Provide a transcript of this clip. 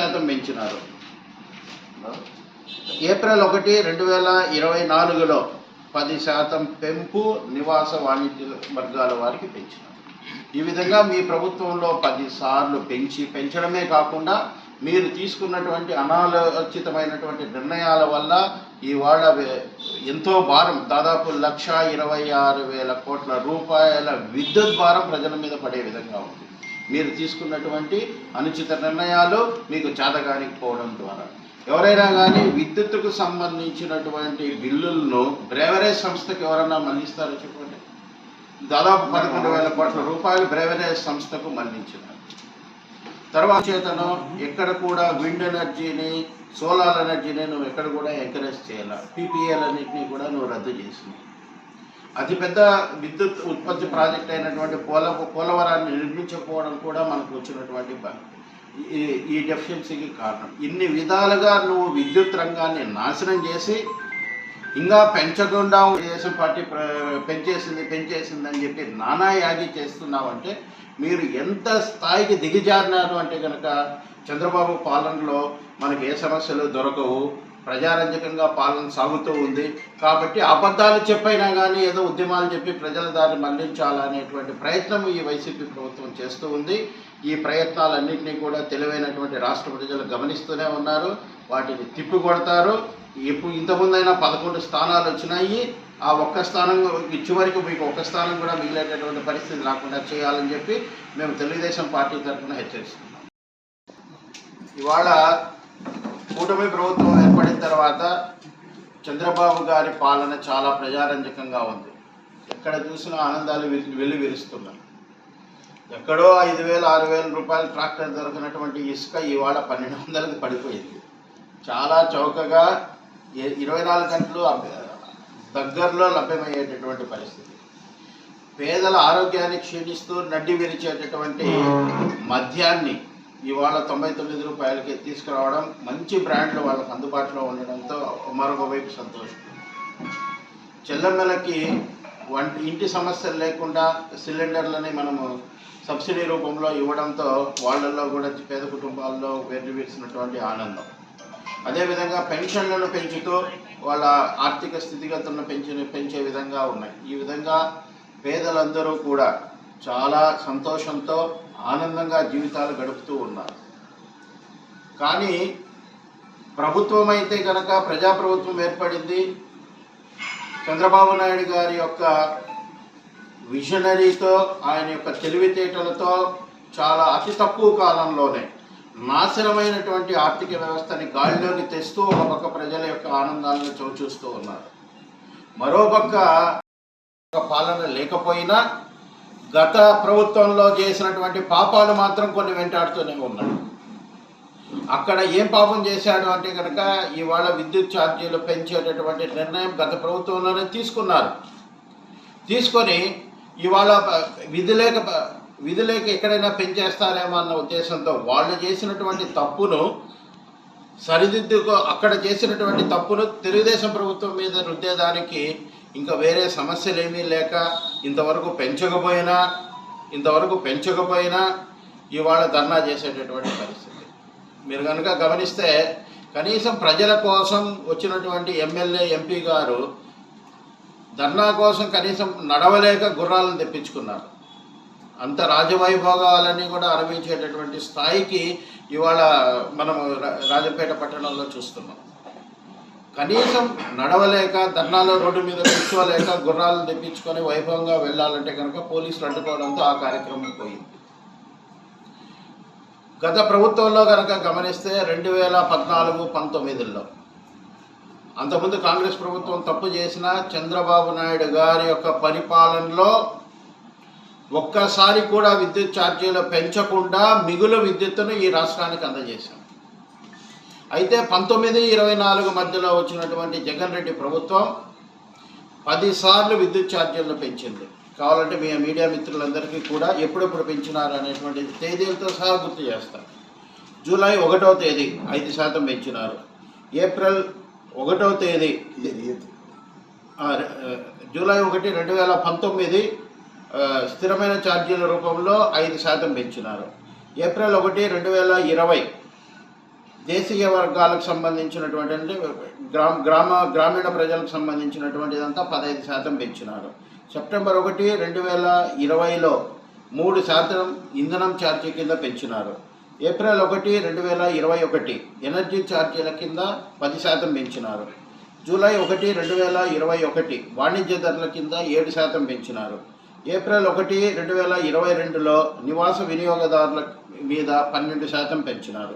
శాతం పెంచినారు. ఏప్రిల్ ఒకటి రెండు వేల ఇరవై నాలుగులో పది శాతం పెంపు నివాస వాణిజ్య వర్గాల వారికి పెంచినారు. ఈ విధంగా మీ ప్రభుత్వంలో పదిసార్లు పెంచి పెంచడమే కాకుండా మీరు తీసుకున్నటువంటి అనాలోచితమైనటువంటి నిర్ణయాల వల్ల ఇవాళ ఎంతో భారం దాదాపు లక్ష ఇరవై ఆరు వేల కోట్ల రూపాయల విద్యుత్ భారం ప్రజల మీద పడే విధంగా ఉంది. మీరు తీసుకున్నటువంటి అనుచిత నిర్ణయాలు మీకు చేతగానికపోవడం ద్వారా. ఎవరైనా కానీ విద్యుత్తుకు సంబంధించినటువంటి బిల్లులను బ్రేవరేజ్ సంస్థకు ఎవరైనా మళ్ళిస్తారో చెప్పండి. దాదాపు పదకొండు వేల కోట్ల రూపాయలు బ్రేవరేజ్ సంస్థకు మళ్ళించినారు. తర్వాత చేతను ఎక్కడ కూడా విండ్ ఎనర్జీని సోలార్ ఎనర్జీని నువ్వు ఎక్కడ కూడా ఎంకరేజ్ చేయాలి. పీపీఏలన్నింటినీ కూడా నువ్వు రద్దు చేసినావు. అతిపెద్ద విద్యుత్ ఉత్పత్తి ప్రాజెక్ట్ అయినటువంటి పోల పోలవరాన్ని నిర్మించకపోవడం కూడా మనకు వచ్చినటువంటి ఈ ఈ డెఫిషియన్సీకి కారణం. ఇన్ని విధాలుగా నువ్వు విద్యుత్ రంగాన్ని నాశనం చేసి ఇంకా పెంచకుండా దేశం పార్టీ ప్ర- పెంచేసింది పెంచేసింది అని చెప్పి నానా యాగి చేస్తున్నావంటే మీరు ఎంత స్థాయికి దిగజారినారు అంటే కనుక చంద్రబాబు పాలనలో మనకి ఏ సమస్యలు దొరకవు ప్రజారంజకంగా పాలన సాగుతూ ఉంది. కాబట్టి అబద్ధాలు చెప్పైనా కానీ ఏదో ఉద్యమాలు చెప్పి ప్రజల దాన్ని మళ్ళించాలనేటువంటి ప్రయత్నం ఈ వైసీపీ ప్రభుత్వం చేస్తూ ఉంది. ఈ ప్రయత్నాలన్నింటినీ కూడా తెలివైనటువంటి రాష్ట్ర ప్రజలు గమనిస్తూనే ఉన్నారు. వాటిని తిప్పి కొడతారు ఇప్పుడు ఇంతకుముందైనా పదకొండు స్థానాలు వచ్చినాయి. ఆ ఒక్క స్థానం చివరికి మీకు ఒక్క స్థానం కూడా మిగిలేటటువంటి పరిస్థితి రాకుండా చేయాలని చెప్పి మేము తెలుగుదేశం పార్టీ తరఫున హెచ్చరిస్తున్నాం. ఇవాళ కూటమి ప్రభుత్వం ఏర్పడిన తర్వాత చంద్రబాబు గారి పాలన చాలా ప్రజారంజకంగా ఉంది. ఎక్కడ చూసినా ఆనందాలు వెళ్ళి విరుస్తున్నారు. ఎక్కడో ఐదు వేలు ఆరు వేల రూపాయలు ట్రాక్టర్ దొరికినటువంటి ఇసుక ఇవాళ పన్నెండు వందలకి పడిపోయింది. చాలా చౌకగా ఇరవై నాలుగు గంటలు దగ్గరలో లభ్యమయ్యేటటువంటి పరిస్థితి. పేదల ఆరోగ్యాన్ని క్షీణిస్తూ నడ్డి విరిచేటటువంటి మద్యాన్ని ఇవాళ తొంభై తొమ్మిది రూపాయలకి తీసుకురావడం మంచి బ్రాండ్లు వాళ్ళకి అందుబాటులో ఉండడంతో మరొక వైపు సంతోషం. చెల్లెమ్మలకి వంట ఇంటి సమస్యలు లేకుండా సిలిండర్లని మనము సబ్సిడీ రూపంలో ఇవ్వడంతో వాళ్ళల్లో కూడా పేద కుటుంబాల్లో వెర్రివేసినటువంటి ఆనందం. అదేవిధంగా పెన్షన్లను పెంచుతూ వాళ్ళ ఆర్థిక స్థితిగతులను పెంచి పెంచే విధంగా ఉన్నాయి. ఈ విధంగా పేదలందరూ కూడా చాలా సంతోషంతో ఆనందంగా జీవితాలు గడుపుతూ ఉన్నారు. కానీ ప్రభుత్వం అయితే కనుక ప్రజాప్రభుత్వం ఏర్పడింది. చంద్రబాబు నాయుడు గారి యొక్క విజనరీతో ఆయన యొక్క తెలివితేటలతో చాలా అతి తక్కువ కాలంలోనే నాశనమైనటువంటి ఆర్థిక వ్యవస్థని గాలిలోకి తెస్తూ ఒక పక్క ప్రజల యొక్క ఆనందాలను చవిచూస్తూ ఉన్నారు. మరోపక్క ఒక పాలన లేకపోయినా గత ప్రభుత్వంలో చేసినటువంటి పాపాలు మాత్రం కొన్ని వెంటాడుతూనే ఉన్నాడు. అక్కడ ఏం పాపం చేశాడు అంటే కనుక ఇవాళ విద్యుత్ ఛార్జీలు పెంచేటటువంటి నిర్ణయం గత ప్రభుత్వంలోనే తీసుకున్నారు. తీసుకొని ఇవాళ ప- విధి లేక విధి లేక ఎక్కడైనా పెంచేస్తారేమో అన్న ఉద్దేశంతో వాళ్ళు చేసినటువంటి తప్పును సరిదిద్దుకో అక్కడ చేసినటువంటి తప్పును తెలుగుదేశం ప్రభుత్వం మీద రుద్దేదానికి ఇంకా వేరే సమస్యలు ఏమీ లేక ఇంతవరకు పెంచకపోయినా ఇంతవరకు పెంచకపోయినా ఇవాళ ధర్నా చేసేటటువంటి పరిస్థితి. మీరు కనుక గమనిస్తే కనీసం ప్రజల కోసం వచ్చినటువంటి ఎమ్మెల్యే ఎంపీ గారు ధర్నా కోసం కనీసం నడవలేక గుర్రాలను తెప్పించుకున్నారు. అంత రాజవైభోగాలన్నీ కూడా అనుభవించేటటువంటి స్థాయికి ఇవాళ మనము రా- పట్టణంలో చూస్తున్నాం. కనీసం నడవలేక ధర్నాలో రోడ్డు మీద కూర్చోలేక గుర్రాలు తెప్పించుకొని వైభవంగా వెళ్ళాలంటే కనుక పోలీసులు అడ్డుకోవడంతో ఆ కార్యక్రమం పోయింది. గత ప్రభుత్వంలో కనుక గమనిస్తే రెండు వేల పద్నాలుగు పంతొమ్మిదిలో అంతకుముందు కాంగ్రెస్ ప్రభుత్వం తప్పు చేసిన చంద్రబాబు నాయుడు గారి యొక్క పరిపాలనలో ఒక్కసారి కూడా విద్యుత్ ఛార్జీలు పెంచకుండా మిగులు విద్యుత్తును ఈ రాష్ట్రానికి అందజేశాం అయితే పంతొమ్మిది ఇరవై నాలుగు మధ్యలో వచ్చినటువంటి జగన్ రెడ్డి ప్రభుత్వం పదిసార్లు విద్యుత్ ఛార్జీలను పెంచింది. కావాలంటే మీ మీడియా మిత్రులందరికీ కూడా ఎప్పుడెప్పుడు పెంచినారు అనేటువంటి తేదీలతో సహా గుర్తు చేస్తాం. జూలై ఒకటవ తేదీ ఐదు శాతం పెంచినారు. ఏప్రిల్ ఒకటో తేదీ జూలై ఒకటి రెండు వేల పంతొమ్మిది స్థిరమైన ఛార్జీల రూపంలో ఐదు శాతం పెంచినారు. ఏప్రిల్ ఒకటి రెండు వేల ఇరవై దేశీయ వర్గాలకు సంబంధించినటువంటి అంటే గ్రామ గ్రామ గ్రామీణ ప్రజలకు సంబంధించినటువంటిదంతా పదహైదు శాతం పెంచినారు. సెప్టెంబర్ ఒకటి రెండు వేల ఇరవైలో మూడు శాతం ఇంధనం ఛార్జీ కింద పెంచినారు. ఏప్రిల్ ఒకటి రెండు వేల ఇరవై ఒకటి ఎనర్జీ ఛార్జీల కింద పది శాతం పెంచినారు. జూలై ఒకటి రెండు వేల ఇరవై ఒకటి వాణిజ్య ధరల కింద ఏడు శాతం పెంచినారు. ఏప్రిల్ ఒకటి రెండు వేల ఇరవై రెండులో నివాస వినియోగదారుల మీద పన్నెండు శాతం పెంచినారు.